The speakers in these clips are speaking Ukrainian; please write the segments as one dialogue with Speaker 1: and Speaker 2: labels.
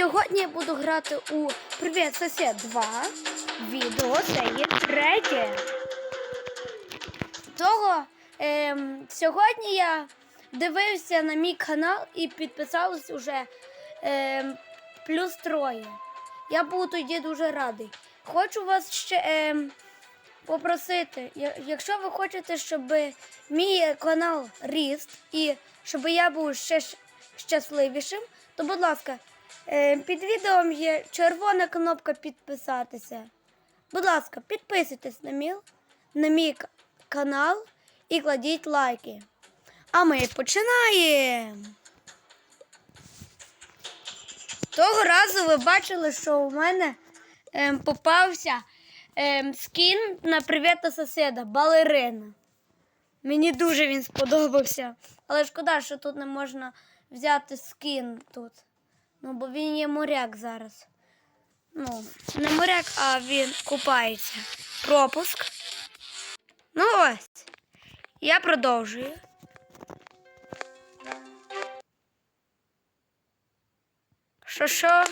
Speaker 1: Сьогодні я буду грати у Привіт сосед 2. Відео це є третє. Того ем, сьогодні я дивився на мій канал і підписалось уже ем, плюс троє. Я буду тоді дуже радий. Хочу вас ще ем, попросити, якщо ви хочете, щоб мій канал ріс і щоб я був ще щасливішим, то, будь ласка, під відео є червона кнопка підписатися. Будь ласка, підписуйтесь на мій, на мій канал і кладіть лайки. А ми починаємо. Того разу ви бачили, що у мене ем, попався ем, скін на привіта сусіда, балерина. Мені дуже він сподобався. Але шкода, що тут не можна взяти скін тут. Ну, бо він є моряк зараз. Ну, не моряк, а він купається. Пропуск. Ну ось. Я продовжую. Що що?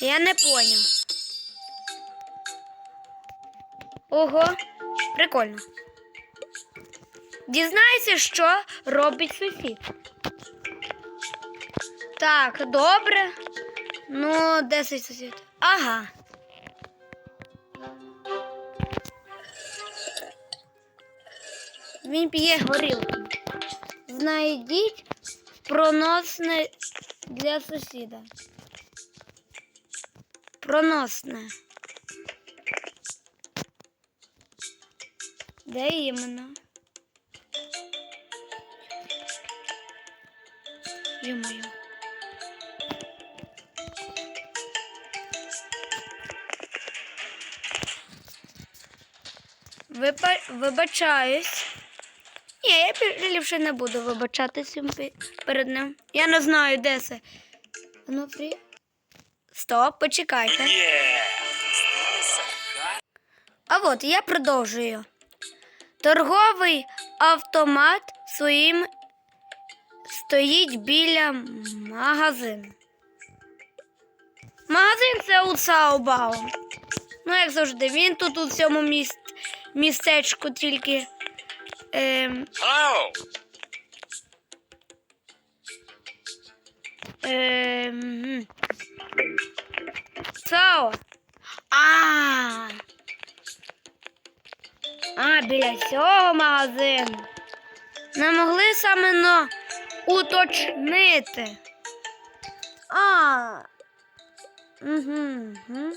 Speaker 1: Я не поняв. Ого, прикольно. Дізнайся, що робить сусід. Так, добре. Ну, де цей сусід? Ага. Він п'є горілку. Знайдіть проносне для сусіда. Проносне. Де іменно? Ё-моё. Виба... Вибачаюсь. Ні, я ліпше не буду вибачатися пе- перед ним. Я не знаю, де це. Ну, при... Стоп, почекайте. А от я продовжую. Торговий автомат своїм стоїть біля магазину. Магазин це у Цаобао. Ну, як завжди, він тут у цьому міст... містечку тільки. Ем, ем, Цао. А. А, біля цього магазину. Не могли саме но уточнити. А. Угу, угу.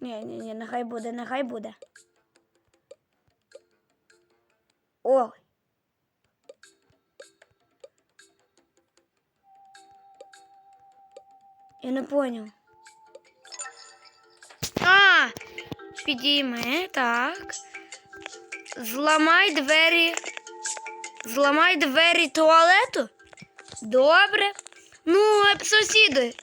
Speaker 1: Ні, ні, ні, нехай буде, нехай буде. Ой. Я не поняв. А, підійми, так. Зламай двері. Зламай двері туалету. Добре. Ну, е, сусіди,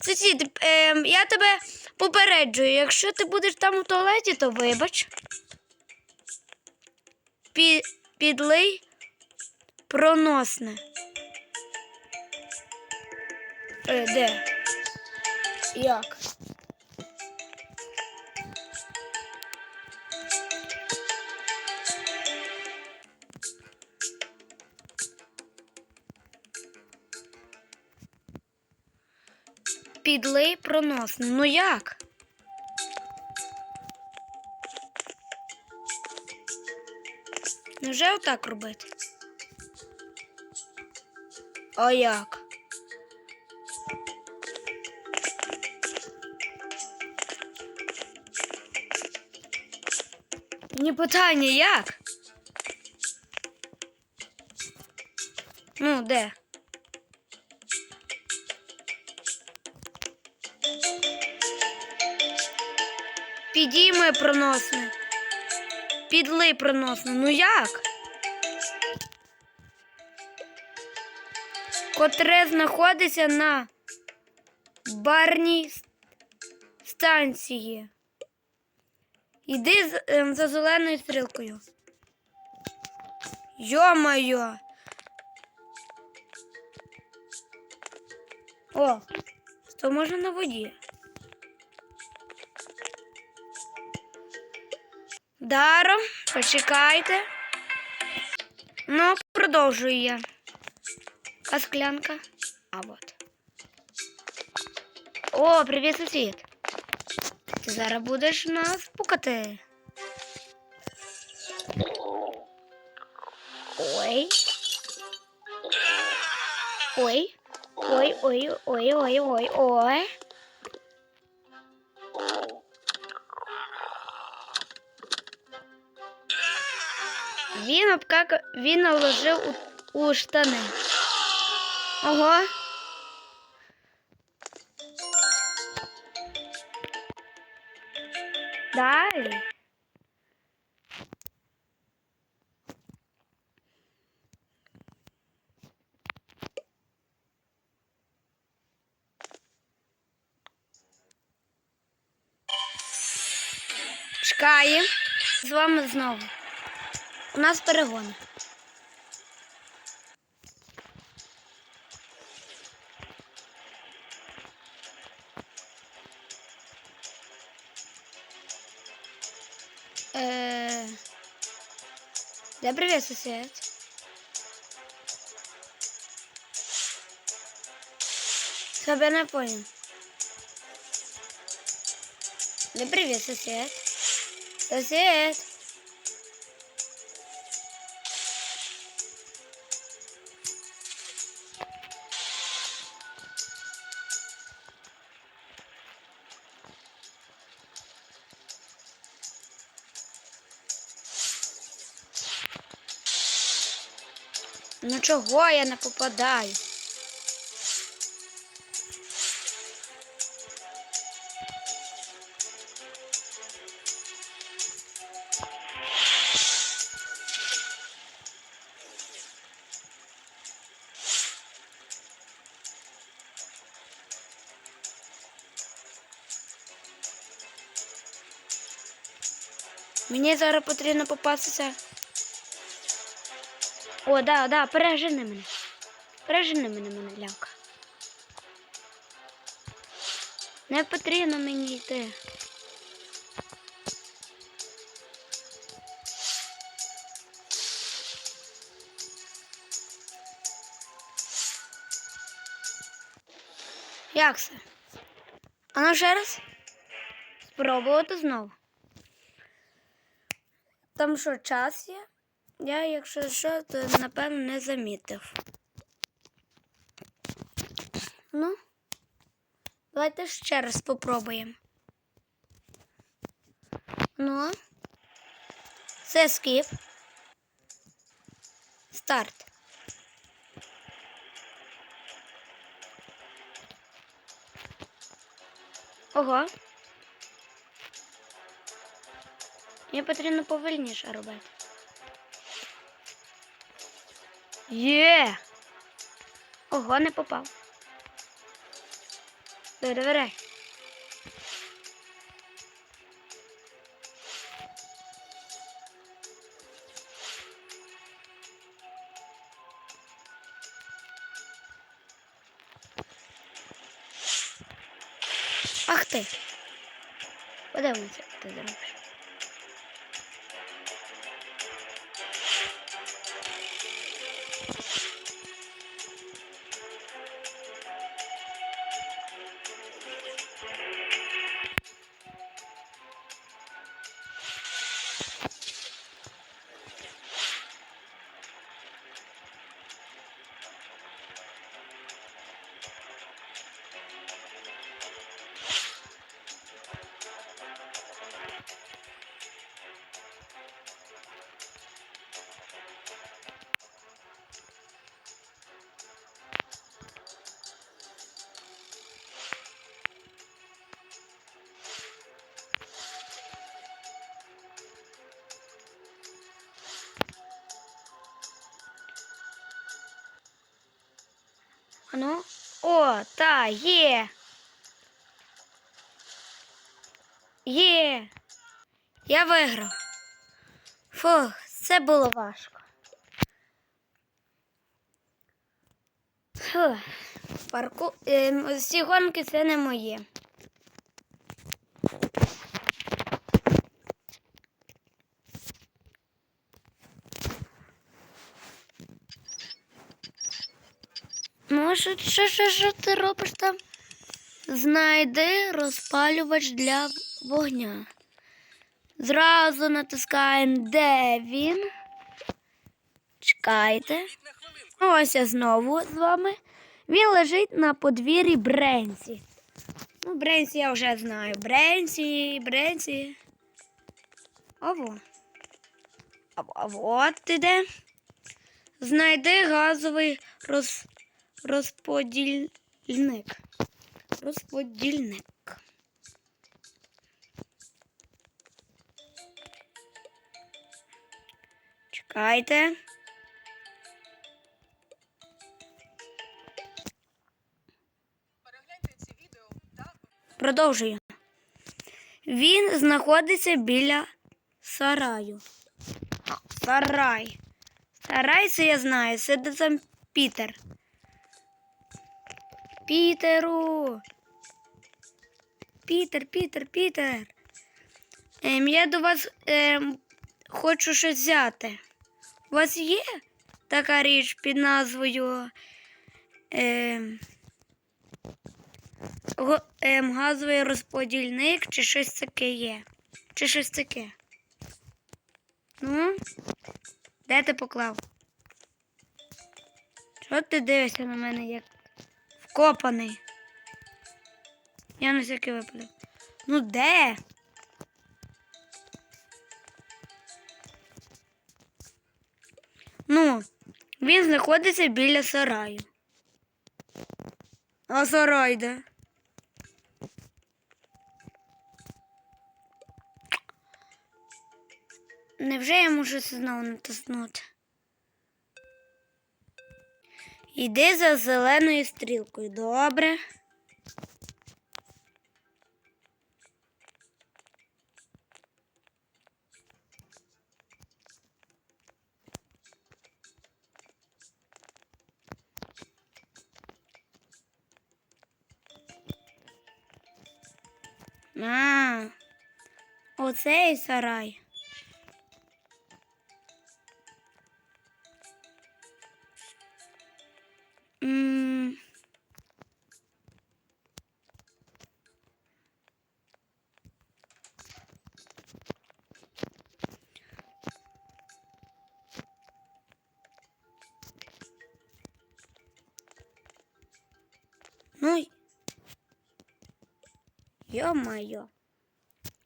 Speaker 1: сусіди, ем, я тебе попереджую, якщо ти будеш там у туалеті, то вибач. Пі, підлий проносне. Е, де? Як? Підлий проносне. Ну як? Невже отак робити? А як? Мені питання як? Ну, де? Підійми проносне. Підли проносне. Ну як? Котре знаходиться на барній станції. Йди за, ем, за зеленою стрілкою. Йо-моє! О, то можна на воді. Даром, почекайте. Ну, продовжую я. А склянка? А вот. О, привіт, сусід. Ти зараз будеш нас пукати. Ой. Ой. Ой, ой, ой, ой, ой, ой. Він обкака... він наложив у, у штани. Ого. Далі. Чекає. З вами знову. У нас перегони. Е... Да, привет, сосед. Тебя не понял. Да привет, сосед. Сосед. Ну чого я не попадаю? Мені зараз потрібно попастися. О, да, да, пережени мене. Пережени мене, мене лявка. Не потрібно мені йти. Як це? А ну ще раз? Спробувати знову. Там що, час є? Я, якщо що, то напевно не замітив. Ну, давайте ще раз спробуємо. Ну, це скіп. Старт. Ого. Мені потрібно повільніше робити. Є. Ого, не попав. Перевіряй. Ах ти. Подивимося, як ти зробиш. Ну? О, та, є. Є. Я виграв. Фух, це було важко. Фух. Парку... Е, ці гонки це не моє. Що, що, що, що ти робиш там? Знайди розпалювач для вогня. Зразу натискаємо, де він. Чекайте. Ось я знову з вами. Він лежить на подвір'ї Бренсі. Ну, Бренсі я вже знаю. Бренсі, Бренсі. Ово. А, от іде. Знайди газовий роз, розподільник. Розподільник. Чекайте. Продовжую. Він знаходиться біля сараю. Сарай. Сарай це я знаю. Це де там Пітер. Пітеру. Пітер, Пітер, Пітер. Ем, я до вас ем, хочу щось взяти. У вас є така річ під назвою. Ем, ем, газовий розподільник чи щось таке є. Чи щось таке. Ну, де ти поклав? Чого ти дивишся на мене як вкопаний? Я на всякий випадок. Ну де? Ну, він знаходиться біля сараю. А сарай де? Невже я можу це знову натиснути? Йди за зеленою стрілкою. Добре. А, оцей сарай. Йо-майо.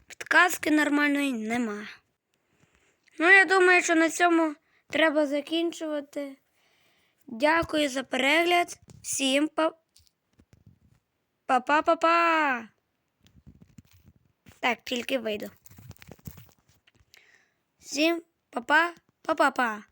Speaker 1: Підказки нормальної нема. Ну, я думаю, що на цьому треба закінчувати. Дякую за перегляд. Всім па. Па-па-па-па. Так, тільки вийду. Всім па-па, па-па-па.